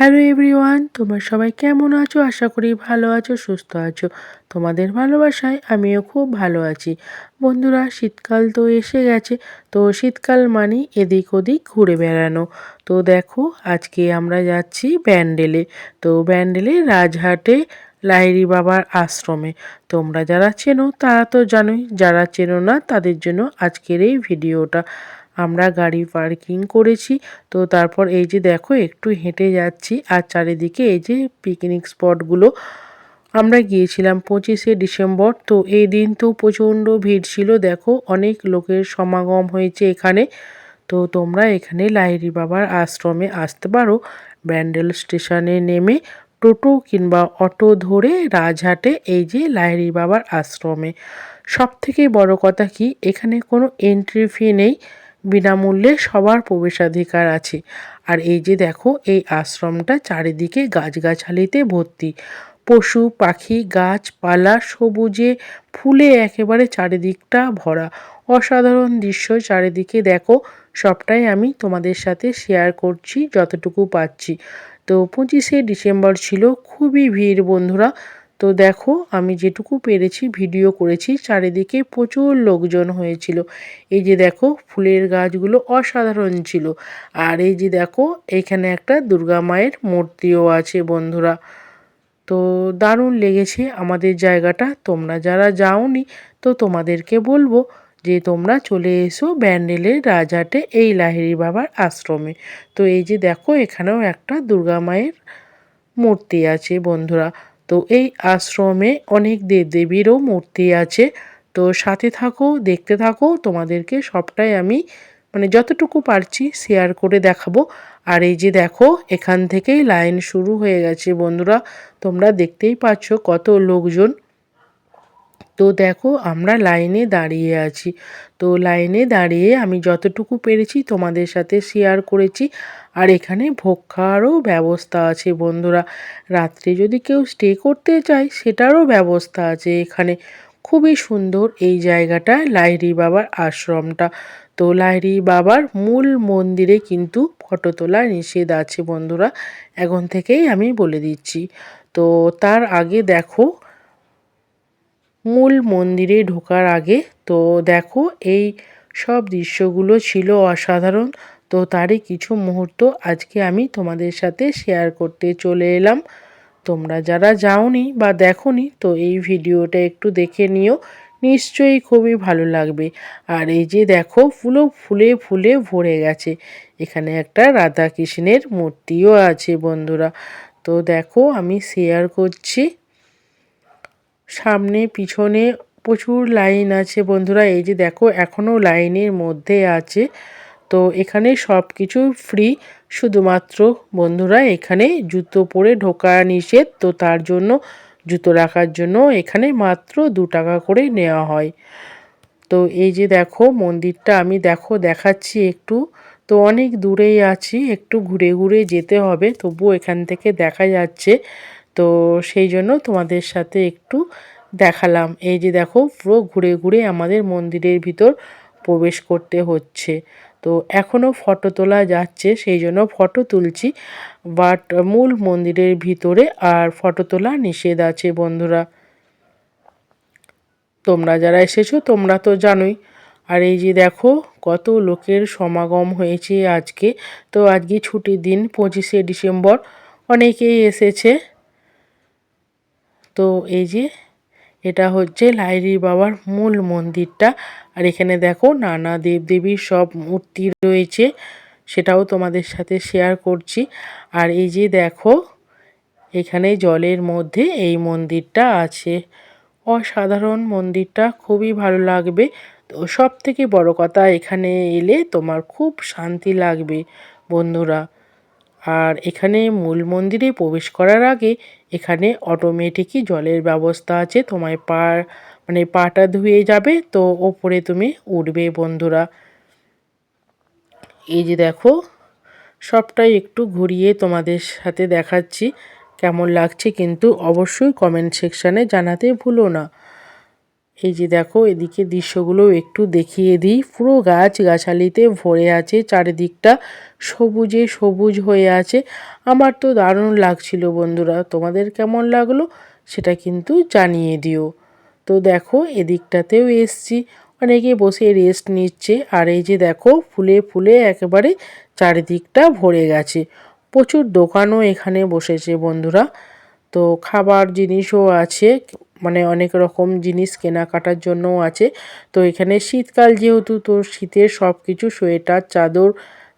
Hello everyone, তোমরা সবাই কেমন আছো? আশা করি ভালো আছো, সুস্থ আছো। তোমাদের ভালোবাসায় আমিও খুব ভালো আছি। বন্ধুরা, শীতকাল তো এসে গেছে, তো শীতকাল মানে এদিক ওদিক ঘুরে বেড়ানো। তো দেখো, আজকে আমরা যাচ্ছি ব্যান্ডেলে। তো ব্যান্ডেলে রাজহাটে লাহিরি বাবার আশ্রমে। তোমরা যারা চেনো, তারা তো জানোই, যারা চেনো না, তাদের জন্য আজকের এই ভিডিওটা। আমরা গাড়ি পার্কিং করেছি। তো তারপর এই যে দেখো, একটু হেঁটে যাচ্ছি আর চারিদিকে এই যে পিকনিক স্পটগুলো আমরা গিয়েছিলাম পঁচিশে ডিসেম্বর, তো এই দিন তো প্রচণ্ড ভিড় ছিল। দেখো, অনেক লোকের সমাগম হয়েছে এখানে। তো তোমরা এখানে লাহিরি বাবার আশ্রমে আসতে পারো। ব্যান্ডেল স্টেশনে নেমে টোটো কিংবা অটো ধরে রাজহাটে এই যে লাহিরি বাবার আশ্রমে। সব থেকে বড় কথা কি, এখানে কোনো এন্ট্রি ফি নেই। বিনামূল্যে সবার প্রবেশাধিকার আছে। আর এই যে দেখো, এই আশ্রমটা চারিদিকে গাছগাছালিতে ভর্তি। পশু, পাখি, গাছপালা সবুজে ফুলে একেবারে চারিদিকটা ভরা। অসাধারণ দৃশ্য চারিদিকে দেখো। সবটাই আমি তোমাদের সাথে শেয়ার করছি, যতটুকু পাচ্ছি। তো পঁচিশে ডিসেম্বর ছিল, খুবই ভিড় বন্ধুরা। তো দেখো, আমি যেটুকু পেরেছি ভিডিও করেছি, চারিদিকে প্রচুর লোকজন হয়েছিল। এই যে দেখো, ফুলের গাছগুলো অসাধারণ ছিল। আর এই যে দেখো, এখানে একটা দুর্গা মায়ের মূর্তিও আছে বন্ধুরা। তো দারুণ লেগেছে আমাদের জায়গাটা। তোমরা যারা যাওনি, তো তোমাদেরকে বলব যে তোমরা চলে এসো ব্যান্ডেলের রাজাটে এই লাহিড়ি বাবার আশ্রমে। তো এই যে দেখো, এখানেও একটা দুর্গা মায়ের মূর্তি আছে বন্ধুরা। তো এই আশ্রমে অনেক দেবদেবীরও মূর্তি আছে। তো সাথে থাকো, দেখতে থাকো, তোমাদেরকে সবটাই আমি মানে যতটুকু পারছি শেয়ার করে দেখাবো। আর এই যে দেখো, এখান থেকেই লাইন শুরু হয়ে গেছে বন্ধুরা, তোমরা দেখতেই পাচ্ছ কত লোকজন। তো দেখো, আমরা লাইনে দাঁড়িয়ে আছি। তো লাইনে দাঁড়িয়ে আমি যতটুকু পেরেছি তোমাদের সাথে শেয়ার করেছি। আর এখানে ভোগ খাওয়ারও ব্যবস্থা আছে বন্ধুরা। রাত্রে যদি কেউ স্টে করতে চায়, সেটারও ব্যবস্থা আছে এখানে। খুবই সুন্দর এই জায়গাটা লাইরি বাবার আশ্রমটা। তো লাইরি বাবার মূল মন্দিরে কিন্তু ফটো তোলা নিষেধ আছে বন্ধুরা। এখন থেকেই আমি বলে দিচ্ছি। তো তার আগে দেখো, মূল মন্দিরে ঢোকার আগে তো দেখো এই সব দৃশ্যগুলো ছিল অসাধারণ। তো তারই কিছু মুহূর্ত আজকে আমি তোমাদের সাথে শেয়ার করতে চলে এলাম। তোমরা যারা যাওনি বা দেখোনি, তো এই ভিডিওটা একটু দেখে নিও। নিশ্চয়ই খুবই ভালো লাগবে। আর এই যে দেখো ফুলো ফুলে ফুলে ভরে গেছে। এখানে একটা রাধা কৃষ্ণের মূর্তিও আছে বন্ধুরা। তো দেখো, আমি শেয়ার করছি। সামনে, পিছনে প্রচুর লাইন আছে বন্ধুরা। এই যে দেখো এখনও লাইনের মধ্যে আছে। তো এখানে সব কিছু ফ্রি শুধুমাত্র বন্ধুরা এখানে জুতো পরে ঢোকা নিষেধ, তো তার জন্য জুতো রাখার জন্য এখানে মাত্র দু টাকা করে নেওয়া হয়। তো এই যে দেখো মন্দিরটা আমি দেখো দেখাচ্ছি একটু। তো অনেক দূরেই আছি, একটু ঘুরে ঘুরে যেতে হবে, তবুও এখান থেকে দেখা যাচ্ছে। তো সেই জন্য তোমাদের সাথে একটু দেখালাম। এই যে দেখো পুরো ঘুরে ঘুরে আমাদের মন্দিরের ভিতর প্রবেশ করতে হচ্ছে। তো এখনও ফটো তোলা যাচ্ছে, সেই জন্য ফটো তুলছি। বাট মূল মন্দিরের ভিতরে আর ফটো তোলা নিষেধ আছে বন্ধুরা। তোমরা যারা এসেছ, তোমরা তো জানোই। আর এই যে দেখো, কত লোকের সমাগম হয়েছে আজকে। তো আজকে ছুটির দিন, পঁচিশে ডিসেম্বর, অনেকেই এসেছে। তো এই যে এটা হচ্ছে লাইরি বাবার মূল মন্দিরটা। আর এখানে দেখো নানা দেবদেবীর সব মূর্তি রয়েছে, সেটাও তোমাদের সাথে শেয়ার করছি। আর এই যে দেখো, এখানে জলের মধ্যে এই মন্দিরটা আছে। অসাধারণ মন্দিরটা, খুবই ভালো লাগবে। তো সব থেকে বড় কথা, এখানে এলে তোমার খুব শান্তি লাগবে, বন্ধুরা। আর এখানে মূল মন্দিরে প্রবেশ করার আগে এখানে অটোমেটিকই জলের ব্যবস্থা আছে। তোমায় পা মানে পাটা ধুয়ে যাবে, তো ওপরে তুমি উঠবে বন্ধুরা। এই যে দেখো, সবটাই একটু ঘুরিয়ে তোমাদের সাথে দেখাচ্ছি, কেমন লাগছে। কিন্তু অবশ্যই কমেন্ট সেকশানে জানাতে ভুলো না। এই যে দেখো, এদিকে দৃশ্যগুলো একটু দেখিয়ে দিই। পুরো গাছ গাছালিতে ভরে আছে চারিদিকটা। সবুজে সবুজ হয়ে আছে। আমার তো দারুণ লাগছিল বন্ধুরা, তোমাদের কেমন লাগল সেটা কিন্তু জানিয়ে দিও। তো দেখো, এদিকটাতেও এসছি। অনেকে বসে রেস্ট নিচ্ছে। আর এই যে দেখো, ফুলে ফুলে একেবারে চারিদিকটা ভরে গেছে। প্রচুর দোকানও এখানে বসেছে বন্ধুরা। তো খাবার জিনিসও আছে। মানে অনেক রকম জিনিস কেনাকাটার জন্যও আছে। তো এখানে শীতকাল যেহেতু, তো শীতের সব কিছু সোয়েটার, চাদর,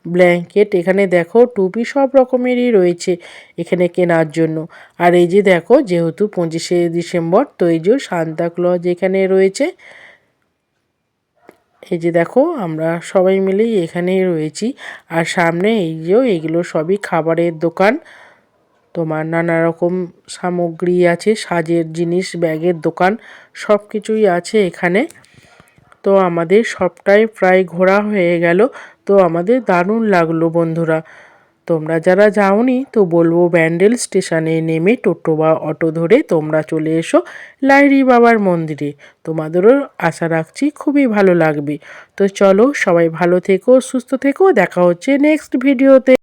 ব্ল্যাঙ্কেট, এখানে দেখো টুপি সব রকমেরই রয়েছে এখানে কেনার জন্য। আর এই যে দেখো যেহেতু পঁচিশে ডিসেম্বর, তো এই যে সান্তাক্লজ এখানে রয়েছে। এই যে দেখো আমরা সবাই মিলেই এখানেই রয়েছি। আর সামনে এই যে এগুলো সবই খাবারের দোকান। তোমার নানা রকম সামগ্রী আছে, সাজের জিনিস, ব্যাগের দোকান সব কিছুই আছে এখানে। তো আমাদের সবটাই প্রায় ঘোরা হয়ে গেল। তো আমাদের দারুণ লাগল বন্ধুরা। তোমরা যারা যাওনি, তো বলব ব্যান্ডেল স্টেশনে নেমে টোটো বা অটো ধরে তোমরা চলে এসো লাইরি বাবার মন্দিরে। তোমাদেরও আশা রাখছি খুবই ভালো লাগবে। তো চলো সবাই ভালো থেকো, সুস্থ থেকো। দেখা হচ্ছে নেক্সট ভিডিওতে